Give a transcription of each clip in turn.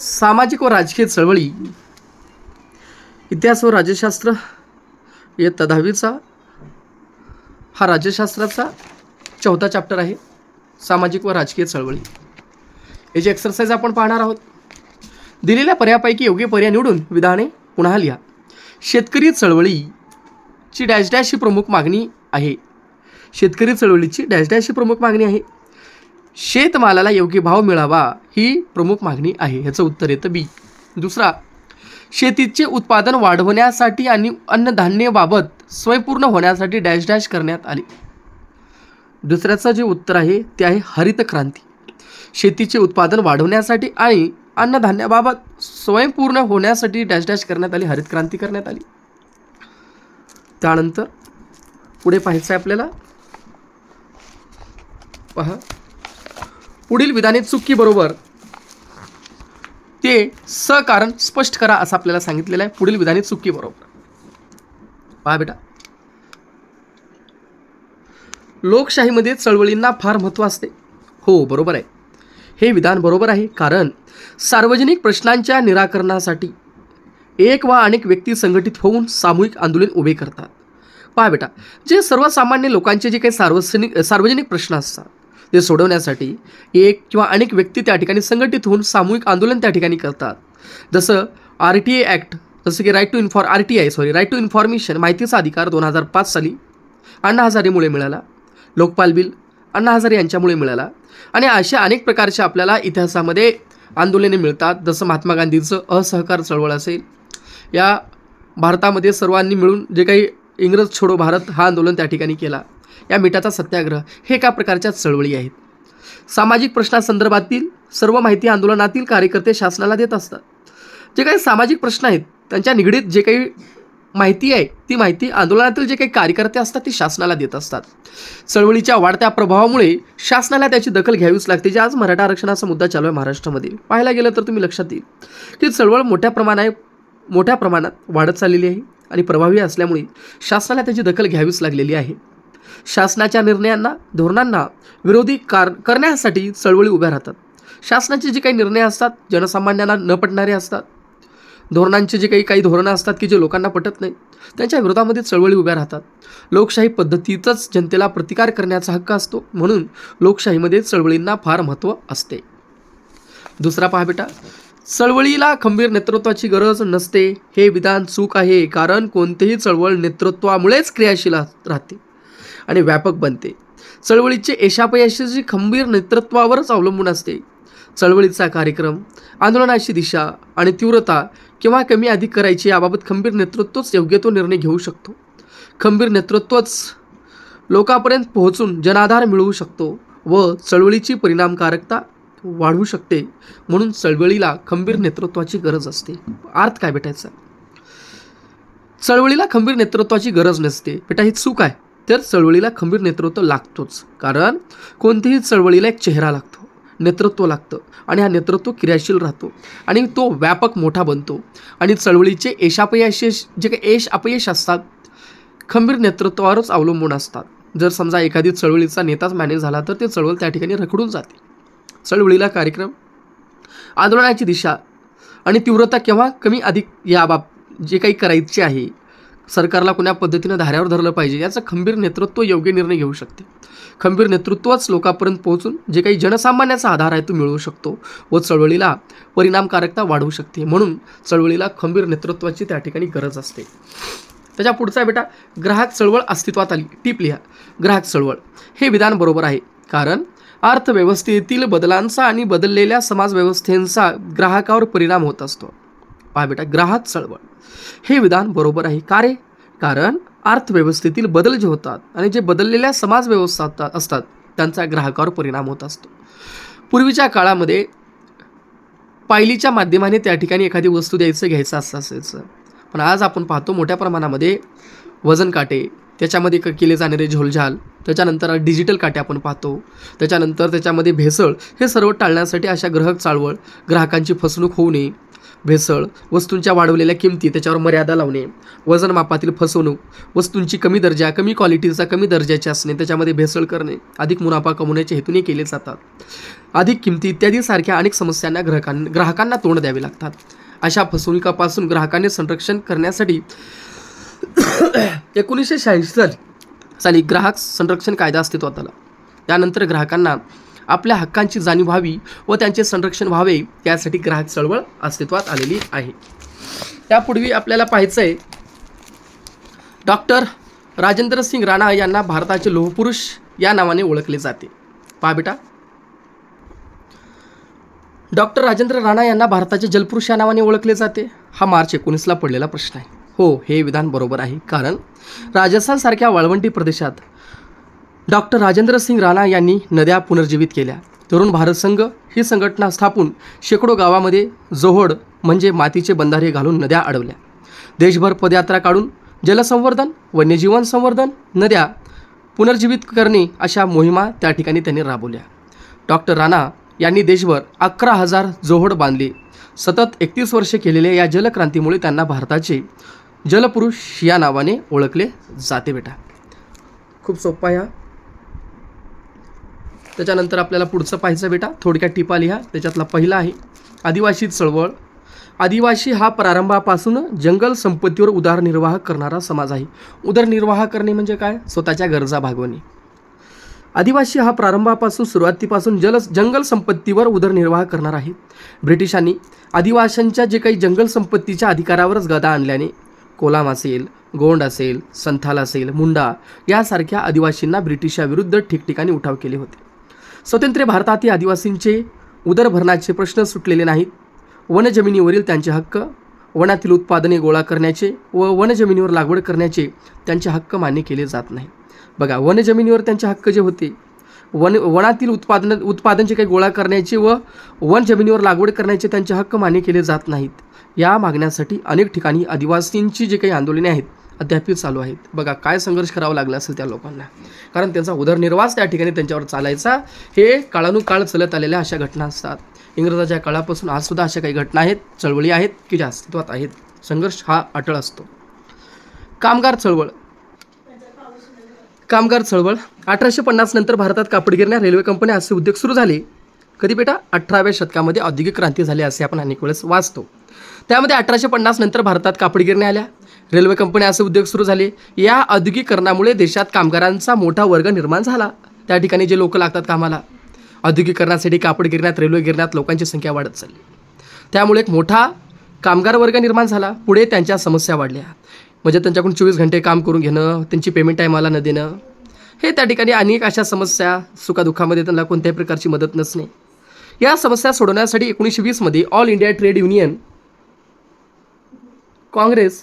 सामाजिक व राजकीय चळवळी. इतिहास व राज्यशास्त्र इयत्ता दहावीचा हा राज्यशास्त्राचा चौथा चॅप्टर आहे. सामाजिक व राजकीय चळवळी. याची एक्सरसाइज आपण पाहणार आहोत दिलेल्या पर्यापैकी योग्य पर्याय निवडून विधाने पुन्हा लिहा. शेतकरी चळवळीची डॅश डॅश ही प्रमुख मागणी आहे. शेतकरी चळवळीची डॅश डॅश ही प्रमुख मागणी आहे. शेतमालाला योग्य भाव मिळावा ही प्रमुख मागणी आहे ह्याचं उत्तर येतं बी. दुसरा शेतीचे उत्पादन वाढवण्यासाठी आणि अन्नधान्याबाबत स्वयंपूर्ण होण्यासाठी डॅश डॅश करण्यात आली. दुसऱ्याचं जे उत्तर आहे ते आहे हरित क्रांती. शेतीचे उत्पादन वाढवण्यासाठी आणि अन्नधान्याबाबत स्वयंपूर्ण होण्यासाठी डॅश डॅश करण्यात आली हरित क्रांती करण्यात आली. त्यानंतर पुढे पाहायचं आहे आपल्याला. पहा. पुढील विधाने चुकीबरोबर ते सकारण स्पष्ट करा असं आपल्याला सांगितलेलं आहे. पुढील विधाने चुकीबरोबर पहा बेटा. लोकशाहीमध्ये चळवळींना फार महत्त्व असते. हो बरोबर आहे. हे विधान बरोबर आहे कारण सार्वजनिक प्रश्नांच्या निराकरणासाठी एक वा अनेक व्यक्ती संघटित होऊन सामूहिक आंदोलन उभे करतात. पहा बेटा. जे सर्वसामान्य लोकांचे जे काही सार्वजनिक सार्वजनिक प्रश्न असतात ते सोडवण्यासाठी एक किंवा अनेक व्यक्ती त्या ठिकाणी संघटित होऊन सामूहिक आंदोलन त्या ठिकाणी करतात. जसं आर टी ए ॲक्ट जसं की right to infor R T I sorry right to information माहितीचा अधिकार दोन हजार पाच साली अण्णा हजारेमुळे मिळाला. लोकपाल बिल अण्णा हजारे यांच्यामुळे मिळाला. आणि अशा अनेक प्रकारच्या आपल्याला इतिहासामध्ये आंदोलने मिळतात जसं महात्मा गांधींचं असहकार चळवळ असेल. या भारतामध्ये सर्वांनी मिळून जे काही इंग्रज छोडो भारत हा आंदोलन त्या ठिकाणी केला. या मिठाचा सत्याग्रह हे एका प्रकारच्या चळवळी आहेत. सामाजिक प्रश्नासंदर्भातील सर्व माहिती आंदोलनातील कार्यकर्ते शासनाला देत असतात. जे काही सामाजिक प्रश्न आहेत त्यांच्या निगडीत जे काही माहिती आहे ती माहिती आंदोलनातील जे काही कार्यकर्ते असतात ती शासनाला देत असतात. चळवळीच्या वाढत्या प्रभावामुळे शासनाला त्याची दखल घ्यावीच लागते जे आज मराठा आरक्षणाचा मुद्दा चालू आहे महाराष्ट्रामध्ये. पाहायला गेलं तर तुम्ही लक्षात येईल की चळवळ मोठ्या प्रमाणात मोठ्या प्रमाणात वाढत चाललेली आहे आणि प्रभावी असल्यामुळे शासनाला त्याची दखल घ्यावीच लागलेली आहे. शासनाच्या निर्णयांना धोरणांना विरोधी कार करण्यासाठी चळवळी उभ्या राहतात. शासनाचे जे काही निर्णय असतात जनसामान्यांना न पटणारे असतात. धोरणांचे जे काही काही धोरणं असतात की जे लोकांना पटत नाही त्यांच्या विरोधामध्ये चळवळी उभ्या राहतात. लोकशाही पद्धतीतच जनतेला प्रतिकार करण्याचा हक्क असतो म्हणून लोकशाहीमध्ये चळवळींना फार महत्त्व असते. दुसरा पहा बेटा चळवळीला खंबीर नेतृत्वाची गरज नसते. हे विधान चूक आहे कारण कोणतेही चळवळ नेतृत्वामुळेच क्रियाशील राहते. आणि व्यापक बनते. चळवळीचे यशापयशाची खंबीर नेतृत्वावरच अवलंबून असते. चळवळीचा कार्यक्रम आंदोलनाची दिशा आणि तीव्रता किंवा कमी अधिक करायची याबाबत खंबीर नेतृत्वच योग्य तो निर्णय घेऊ शकतो. खंबीर नेतृत्वच लोकांपर्यंत पोहोचून जनाधार मिळवू शकतो व चळवळीची परिणामकारकता वाढवू शकते म्हणून चळवळीला खंबीर नेतृत्वाची गरज असते. अर्थ काय भेटायचा चळवळीला खंबीर नेतृत्वाची गरज नसते. बेटा ही चूक आहे. तर चळवळीला खंबीर नेतृत्व लागतोच. कारण कोणत्याही चळवळीला एक चेहरा लागतो नेतृत्व लागतं आणि हा नेतृत्व क्रियाशील राहतो आणि तो व्यापक मोठा बनतो. आणि चळवळीचे यशापयश जे काही यश अपयश असतात खंबीर नेतृत्वावरच अवलंबून असतात. जर समजा एखादी चळवळीचा नेताच मॅनेज झाला तर ते चळवळ त्या ठिकाणी रखडून जाते. चळवळीला कार्यक्रम आंदोलनाची दिशा आणि तीव्रता केव्हा कमी अधिक याबाब जे काही करायचे आहे सरकारला कोण्या पद्धतीनं धाऱ्यावर धरलं पाहिजे याचं खंबीर नेतृत्व योग्य निर्णय घेऊ शकते. खंबीर नेतृत्वच लोकांपर्यंत पोहोचून जे काही जनसामान्याचा आधार आहे तो मिळवू शकतो व चळवळीला परिणामकारकता वाढवू शकते. म्हणून चळवळीला खंबीर नेतृत्वाची त्या ठिकाणी गरज असते. त्याच्या पुढचा बेटा ग्राहक चळवळ अस्तित्वात आली. टीप लिहा. ग्राहक चळवळ. हे विधान बरोबर आहे. कारण अर्थव्यवस्थेतील बदलांचा आणि बदललेल्या समाजव्यवस्थेचा ग्राहकावर परिणाम होत असतो. पहा बेटा ग्राहक चळवळ. हे विधान बरोबर आहे का रे? कारण अर्थव्यवस्थेतील बदल जे होतात आणि जे बदललेल्या समाजव्यवस्था असतात त्यांचा ग्राहकावर परिणाम होत असतो. पूर्वीच्या काळामध्ये पायलीच्या माध्यमाने त्या ठिकाणी एखादी वस्तू द्यायचं घ्यायचं असं असायचं. पण आज आपण पाहतो मोठ्या प्रमाणामध्ये वजन काटे त्याच्यामध्ये क केले जाणारे झोलझाल त्याच्यानंतर डिजिटल काटे आपण पाहतो त्याच्यानंतर त्याच्यामध्ये भेसळ हे सर्व टाळण्यासाठी अशा ग्राहक चाळवळ ग्राहकांची फसवणूक होऊ नये भेसळ वस्तूंच्या वाढवलेल्या किमती त्याच्यावर मर्यादा लावणे वजनमापातील फसवणूक वस्तूंची कमी दर्जा कमी क्वालिटीचा कमी दर्जाचे असणे त्याच्यामध्ये भेसळ करणे अधिक मुनाफा कमवण्याच्या हेतूने केले जातात. अधिक किमती इत्यादी सारख्या अनेक समस्यांना ग्राहकां ग्राहकांना तोंड द्यावे लागतात. अशा फसवणुकापासून ग्राहकांनी संरक्षण करण्यासाठी एकोणीसशे शहाऐंशी साली साली ग्राहक संरक्षण कायदा अस्तित्वात आला. त्यानंतर ग्राहकांना आपल्या हक्कांची जाणीव व्हावी व त्यांचे संरक्षण व्हावे यासाठी ग्राहक चळवळ अस्तित्वात आलेली आहे. त्यापूर्वी आपल्याला पाहायचं आहे डॉक्टर राजेंद्र सिंग राणा यांना भारताचे लोहपुरुष या नावाने ओळखले जाते. पहा बेटा. डॉक्टर राजेंद्र राणा यांना भारताचे जलपुरुष या नावाने ओळखले जाते. हा मार्च एकोणीसला पडलेला प्रश्न आहे. हो हे विधान बरोबर आहे. कारण राजस्थानसारख्या वाळवंटी प्रदेशात डॉक्टर राजेंद्र सिंग राणा यांनी नद्या पुनर्जीवित केल्या. तरुण भारत संघ ही संघटना स्थापून शेकडो गावामध्ये जोहड म्हणजे मातीचे बंधारे घालून नद्या अडवल्या. देशभर पदयात्रा काढून जलसंवर्धन वन्यजीवन संवर्धन नद्या पुनर्जीवित करणे अशा मोहिमा त्या ठिकाणी त्यांनी राबवल्या. डॉक्टर राणा यांनी देशभर अकरा हजार जोहड बांधले. सतत एकतीस वर्षे केलेल्या या जलक्रांतीमुळे त्यांना भारताचे जलपुरुष या नावाने ओळखले जाते बेटा. खूप सोपा आहे त्याच्यानंतर आपल्याला पुढचं पाहायचं बेटा थोडक्यात टिपा लिहा त्याच्यातला पहिला आहे आदिवासी चळवळ. आदिवासी हा प्रारंभापासून जंगल संपत्तीवर उदरनिर्वाह करणारा समाज आहे. उदरनिर्वाह करणे म्हणजे काय? स्वतःच्या गरजा भागवणे. आदिवासी हा प्रारंभापासून सुरुवातीपासून जल जंगल संपत्तीवर उदरनिर्वाह करणार आहे. ब्रिटिशांनी आदिवाशांच्या जे काही जंगल संपत्तीच्या अधिकारावरच गदा आणल्याने कोलाम असेल गोंड असेल संथाल असेल मुंडा यासारख्या आदिवासींना ब्रिटिशाविरुद्ध ठिकठिकाणी उठाव केले होते. स्वतंत्र भारतातील आदिवासींचे उदरभरणाचे प्रश्न सुटलेले नाहीत. वनजमिनीवरील त्यांचे हक्क वनातील उत्पादने गोळा करण्याचे व वनजमिनीवर लागवड करण्याचे त्यांचे हक्क मान्य केले जात नाही. बघा वनजमिनीवर त्यांचे हक्क जे होते वन वनातील उत्पादन उत्पादन जे काही गोळा करण्याचे व वन जमिनीवर लागवड करण्याचे त्यांचे हक्क मान्य केले जात नाहीत. या मागण्यासाठी अनेक ठिकाणी आदिवासींची जे काही आंदोलने आहेत अद्यापही चालू आहेत. बघा काय संघर्ष करावा लागला असेल त्या लोकांना. कारण त्यांचा उदरनिर्वास त्या ठिकाणी त्यांच्यावर चालायचा. हे काळानुकाळ चलत आलेल्या अशा घटना असतात. इंग्रजाच्या काळापासून आजसुद्धा अशा काही घटना आहेत चळवळी आहेत की ज्या अस्तित्वात आहेत. संघर्ष हा अटळ असतो. कामगार चळवळ. कामगार चळवळ. अठराशे पन्नास नंतर भारतात कापड गिरण्या रेल्वे कंपन्या असे उद्योग सुरू झाले. कधी बेटा? अठराव्या शतकामध्ये औद्योगिक क्रांती झाली असे आपण अनेक वेळेस वाचतो. त्यामध्ये अठराशे पन्नास नंतर भारतात कापड गिरण्या आल्या. रेल्वे कंपन्या असे उद्योग सुरू झाले. या औद्योगिकरणामुळे देशात कामगारांचा मोठा वर्ग निर्माण झाला. त्या ठिकाणी जे लोक लागतात कामाला औद्योगिकरणासाठी कापड गिरण्यात रेल्वे गिरण्यात लोकांची संख्या वाढत चालली. त्यामुळे एक मोठा कामगार वर्ग निर्माण झाला. पुढे त्यांच्या समस्या वाढल्या. म्हणजे त्यांच्याकडून चोवीस घंटे काम करून घेणं त्यांची पेमेंट टायमाला न देणं. हे त्या ठिकाणी अनेक अशा समस्या सुखादुःखामध्ये त्यांना कोणत्याही प्रकारची मदत नसणे. या समस्या सोडवण्यासाठी एकोणीसशे वीसमध्ये all India trade union congress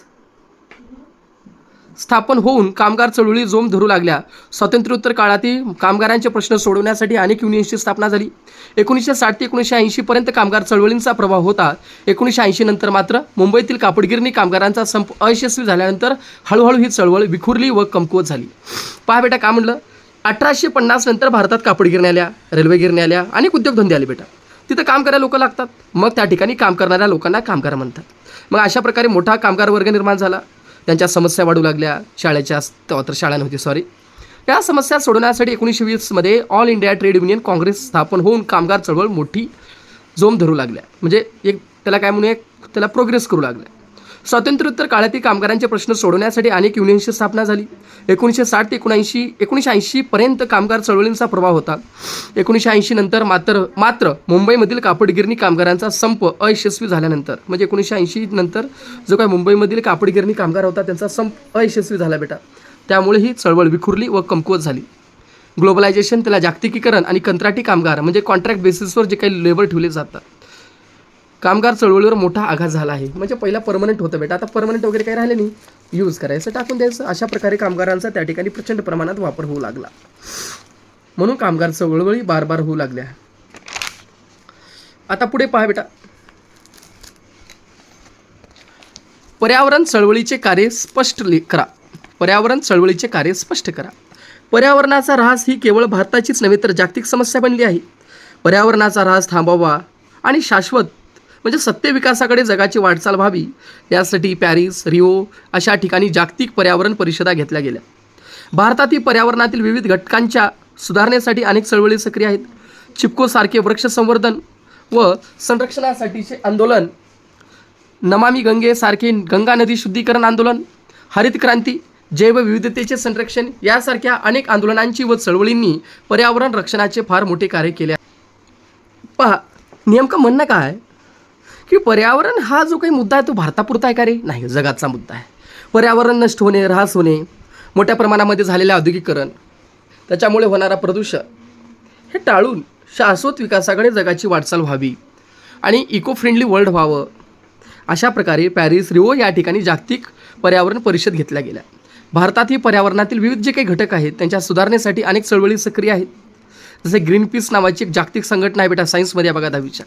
स्थापन होऊन कामगार चळवळी जोम धरू लागल्या. स्वातंत्र्योत्तर काळातील कामगारांचे प्रश्न सोडवण्यासाठी अनेक युनियनची स्थापना झाली. एकोणीसशे साठ ते एकोणीसशे ऐंशीपर्यंत कामगार चळवळींचा प्रभाव होता. एकोणीसशे ऐंशी नंतर मात्र मुंबईतील कापडगिरणी कामगारांचा संप अयशस्वी झाल्यानंतर हळूहळू ही चळवळ विखुरली व कमकुवत झाली. पहा बेटा काय म्हणलं अठराशे पन्नास नंतर भारतात कापड गिरण्या आल्या रेल्वे गिरण्या आल्या अनेक उद्योगधंदे आले बेटा. तिथं काम करायला लोक लागतात. मग त्या ठिकाणी काम करणाऱ्या लोकांना कामगार म्हणतात. मग अशा प्रकारे मोठा कामगार वर्ग निर्माण झाला. त्यांच्या समस्या वाढू लागल्या शाळेच्या तर शाळा नव्हती सॉरी या समस्या सोडवण्यासाठी एकोणीसशे वीसमध्ये all India trade union congress स्थापन होऊन कामगार चळवळ मोठी जोम धरू लागल्या. म्हणजे एक त्याला काय म्हणूया त्याला प्रोग्रेस करू लागल्या. स्वातंत्र्योत्तर काळातील कामगारांचे प्रश्न सोडवण्यासाठी अनेक युनियनची स्थापना झाली. एकोणीसशे साठ ते एकोणऐंशी एकोणीसशे ऐंशीपर्यंत कामगार चळवळींचा प्रभाव होता. एकोणीसशे ऐंशी नंतर मात्र मात्र मुंबईमधील कापडगिरणी कामगारांचा संप अयशस्वी झाल्यानंतर म्हणजे एकोणीसशे ऐंशी नंतर जो काय मुंबईमधील कापडगिरणी कामगार होता त्यांचा संप अयशस्वी झाला बेटा. त्यामुळे ही चळवळ विखुरली व कमकुवत झाली. ग्लोबलायझेशन त्याला जागतिकीकरण आणि कंत्राटी कामगार म्हणजे कॉन्ट्रॅक्ट बेसिसवर जे काही लेबर ठेवले जातात कामगार चळवळीवर मोठा आघात झाला आहे. म्हणजे पहिला परमनंट होतं बेटा. आता परमनंट वगैरे काही राहिले नाही. यूज करायचं टाकून द्यायचं. अशा प्रकारे कामगारांचा त्या ठिकाणी प्रचंड प्रमाणात वापर होऊ लागला. म्हणून कामगार चळवळी बार बार होऊ लागल्या. आता पुढे पहा बेटा. पर्यावरण चळवळीचे कार्य स्पष्ट ले- करा. पर्यावरण चळवळीचे कार्य स्पष्ट करा. पर्यावरणाचा ऱ्हास ही केवळ भारताचीच नव्हे तर जागतिक समस्या बनली आहे. पर्यावरणाचा ऱ्हास थांबावा आणि शाश्वत म्हणजे सत्य विकासाकडे जगाची वाटचाल व्हावी यासाठी पॅरिस रिओ अशा ठिकाणी जागतिक पर्यावरण परिषदा घेतल्या गेल्या. भारतातील पर्यावरणातील विविध घटकांच्या सुधारणेसाठी अनेक चळवळी सक्रिय आहेत. चिपकोसारखे वृक्ष संवर्धन व संरक्षणासाठीचे आंदोलन नमामी गंगेसारखे गंगा नदी शुद्धीकरण आंदोलन हरित क्रांती जैवविविधतेचे संरक्षण यासारख्या अनेक आंदोलनांची व चळवळींनी पर्यावरण रक्षणाचे फार मोठे कार्य केले आहे. पहा नेमकं म्हणणं काय की पर्यावरण हा जो काही मुद्दा आहे तो भारतापुरता आहे का रे? नाही जगाचा मुद्दा आहे. पर्यावरण नष्ट होणे ऱ्हास होणे मोठ्या प्रमाणामध्ये झालेले औद्योगिकरण त्याच्यामुळे होणारा प्रदूषण हे टाळून शाश्वत विकासाकडे जगाची वाटचाल व्हावी आणि इको फ्रेंडली वर्ल्ड व्हावं. अशा प्रकारे पॅरिस रिओ या ठिकाणी जागतिक पर्यावरण परिषद घेतल्या गेल्या. भारतातील पर्यावरणातील विविध जे काही घटक आहेत त्यांच्या सुधारणेसाठी अनेक चळवळी सक्रिय आहेत. जसे ग्रीन पीस नावाची एक जागतिक संघटना आहे बेटा सायन्समध्ये या बघा दहावीच्या.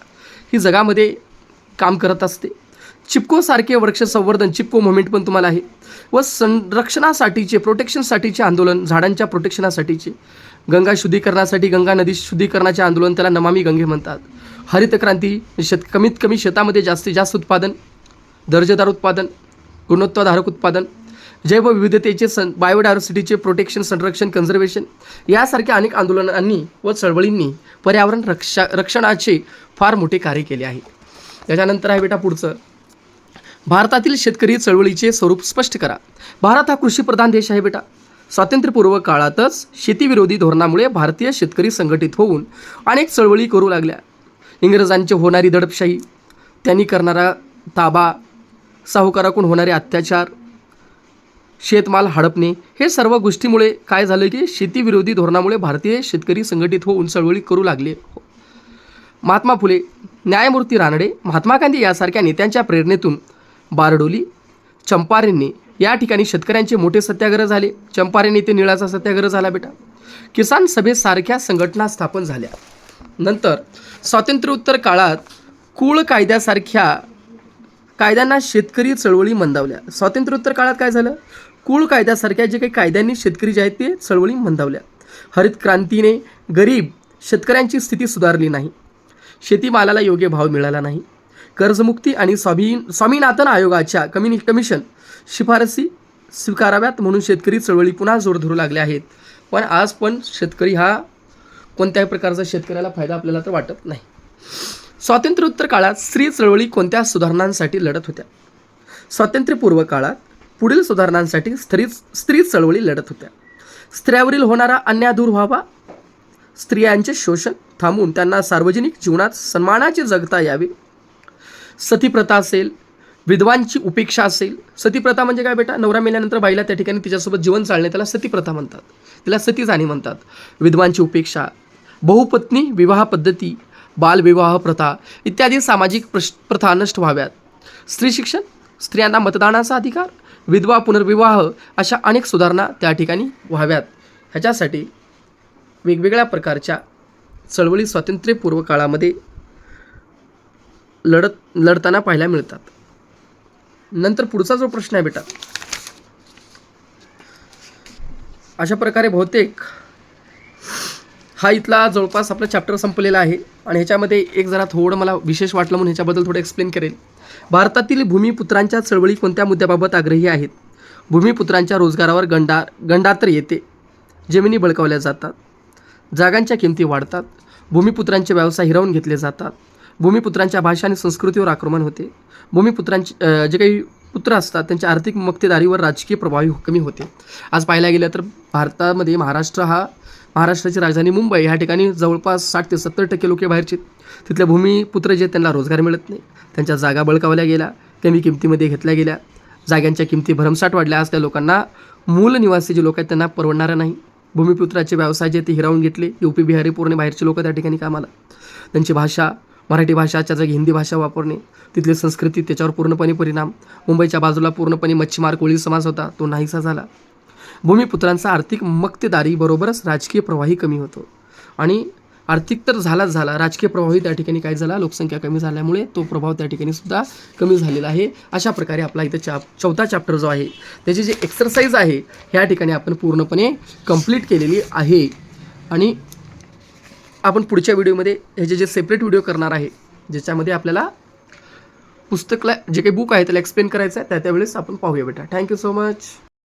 ही जगामध्ये काम करत असते. चिपकोसारखे वृक्ष संवर्धन चिपको मुवमेंट पण तुम्हाला आहे. व संरक्षणासाठीचे प्रोटेक्शनसाठीचे आंदोलन झाडांच्या प्रोटेक्शनासाठीचे गंगा शुद्धीकरणासाठी गंगा नदी शुद्धीकरणाचे आंदोलन त्याला नमामी गंगे म्हणतात. हरित क्रांती शेत कमीत कमी शेतामध्ये जास्तीत जास्त उत्पादन दर्जेदार उत्पादन गुणवत्ताधारक उत्पादन जैवविविधतेचे सं बायोडायव्हर्सिटीचे प्रोटेक्शन संरक्षण कन्झर्वेशन यासारख्या अनेक आंदोलनांनी व चळवळींनी पर्यावरण रक्षा रक्षणाचे फार मोठे कार्य केले आहे. त्याच्यानंतर आहे बेटा पुढचं. भारतातील शेतकरी चळवळीचे स्वरूप स्पष्ट करा. भारत हा कृषीप्रधान देश आहे बेटा. स्वातंत्र्यपूर्व काळातच शेतीविरोधी धोरणामुळे भारतीय शेतकरी संघटित होऊन अनेक चळवळी करू लागल्या. इंग्रजांची होणारी दडपशाही त्यांनी करणारा ताबा साहुकाराकडून होणारे अत्याचार शेतमाल हडपणे हे सर्व गोष्टीमुळे काय झालं की शेतीविरोधी धोरणामुळे भारतीय शेतकरी संघटित होऊन चळवळी करू लागले. महात्मा फुले न्यायमूर्ती रानडे महात्मा गांधी यासारख्या नेत्यांच्या प्रेरणेतून बारडोली चंपारेंनी या ठिकाणी शेतकऱ्यांचे मोठे सत्याग्रह झाले. चंपारेंनी ते निळाचा सत्याग्रह झाला बेटा. किसान सभेसारख्या संघटना स्थापन झाल्या. नंतर स्वातंत्र्योत्तर काळात कुळ कायद्यासारख्या कायद्यांना शेतकरी चळवळी मंदावल्या. स्वातंत्र्योत्तर काळात काय झालं? कुळ कायद्यासारख्या जे काही कायद्यांनी शेतकरी जे आहेत ते चळवळी मंदावल्या. हरित क्रांतीने गरीब शेतकऱ्यांची स्थिती सुधारली नाही. शेतीमालाला योग्य भाव मिळाला नाही. कर्जमुक्ती आणि स्वामी स्वामीनाथन आयोगाच्या कमिनी कमिशन शिफारसी स्वीकाराव्यात म्हणून शेतकरी चळवळी पुन्हा जोर धरू लागले आहेत. पण आज पण शेतकरी हा कोणत्याही प्रकारचा शेतकऱ्याला फायदा आपल्याला तर वाटत नाही. स्वातंत्र्योत्तर काळात स्त्री चळवळी कोणत्या सुधारणांसाठी लढत होत्या? स्वातंत्र्यपूर्व काळात पुढील सुधारणांसाठी स्त्री स्त्री चळवळी लढत होत्या. स्त्रियावरील होणारा अन्याय दूर व्हावा स्त्रियांचे शोषण थांबून त्यांना सार्वजनिक जीवनात सन्मानाचे जगता यावे. सतीप्रथा असेल विधवांची उपेक्षा असेल सतीप्रथा म्हणजे काय बेटा? नवरा मेल्यानंतर बाईला त्या ठिकाणी तिच्यासोबत जीवन चालणे त्याला सतीप्रथा म्हणतात. तिला सती जाणी म्हणतात. विधवांची उपेक्षा बहुपत्नी विवाह पद्धती बालविवाह प्रथा इत्यादी सामाजिक प्रश प्रथा नष्ट व्हाव्यात. स्त्री शिक्षण स्त्रियांना मतदानाचा अधिकार विधवा पुनर्विवाह अशा अनेक सुधारणा त्या ठिकाणी व्हाव्यात. ह्याच्यासाठी वेगवेगळ्या प्रकारच्या चळवळी स्वातंत्र्यपूर्व काळामध्ये लढत लढताना पाहायला मिळतात. नंतर पुढचा जो प्रश्न आहे बेटा अशा प्रकारे बहुतेक हा इथला जवळपास आपला चॅप्टर संपलेला आहे आणि ह्याच्यामध्ये एक जरा थोडं मला विशेष वाटलं म्हणून ह्याच्याबद्दल थोडं एक्सप्लेन करेल. भारतातील भूमिपुत्रांच्या चळवळी कोणत्या मुद्द्याबाबत आग्रही आहेत? भूमिपुत्रांच्या रोजगारावर गंडा गंडात्र येते. जमिनी बळकावल्या जातात. जागांच्या किमती वाढतात. भूमिपुत्रांचे व्यवसाय हिरावून घेतले जातात. भूमिपुत्रांच्या भाषा आणि संस्कृतीवर आक्रमण होते. भूमिपुत्रांचे जे काही पुत्र असतात त्यांच्या आर्थिक मक्तेदारीवर राजकीय प्रभावी कमी होते. आज पाहायला गेलं तर भारतामध्ये महाराष्ट्र हा महाराष्ट्राची राजधानी मुंबई ह्या ठिकाणी जवळपास साठ ते सत्तर टक्के लोके बाहेरचे तिथले भूमिपुत्र जे त्यांना रोजगार मिळत नाही. त्यांच्या जागा बळकावल्या गेल्या कमी किमतीमध्ये घेतल्या गेल्या. जाग्यांच्या किमती भरमसाठ वाढल्या. असल्या लोकांना मूल निवासी जे लोक आहेत त्यांना परवडणारं नाही. भूमिपुत्राचे व्यवसाय जे ते हिरावून घेतले. यू पी बिहारी पूर्ण बाहेरचे लोक त्या ठिकाणी कामाला. त्यांची भाषा मराठी भाषाच्या जागी हिंदी भाषा वापरणे तिथली संस्कृती त्याच्यावर पूर्णपणे परिणाम. मुंबईच्या बाजूला पूर्णपणे मच्छीमार कोळी समाज होता तो नाहीसा झाला. भूमिपुत्रांचा आर्थिक मक्तेदारी बरोबरच राजकीय प्रवाही कमी होतो. आणि आर्थिक तर झालाच झाला. राजकीय प्रभावही त्या ठिकाणी काय झाला. लोकसंख्या कमी झाल्यामुळे तो प्रभाव त्या ठिकाणी सुद्धा कमी झालेला आहे. अशा प्रकारे आपला इथं चा चौथा चॅप्टर जो आहे त्याची जी एक्सरसाइज आहे ह्या ठिकाणी आपण पूर्णपणे कंप्लीट केलेली आहे. आणि आपण पुढच्या व्हिडिओमध्ये ह्याचे जे सेपरेट व्हिडिओ करणार आहे ज्याच्यामध्ये आपल्याला पुस्तकला जे काही बुक आहे त्याला एक्सप्लेन करायचं आहे त्या त्यावेळेस आपण पाहूया बेटा. Thank you so much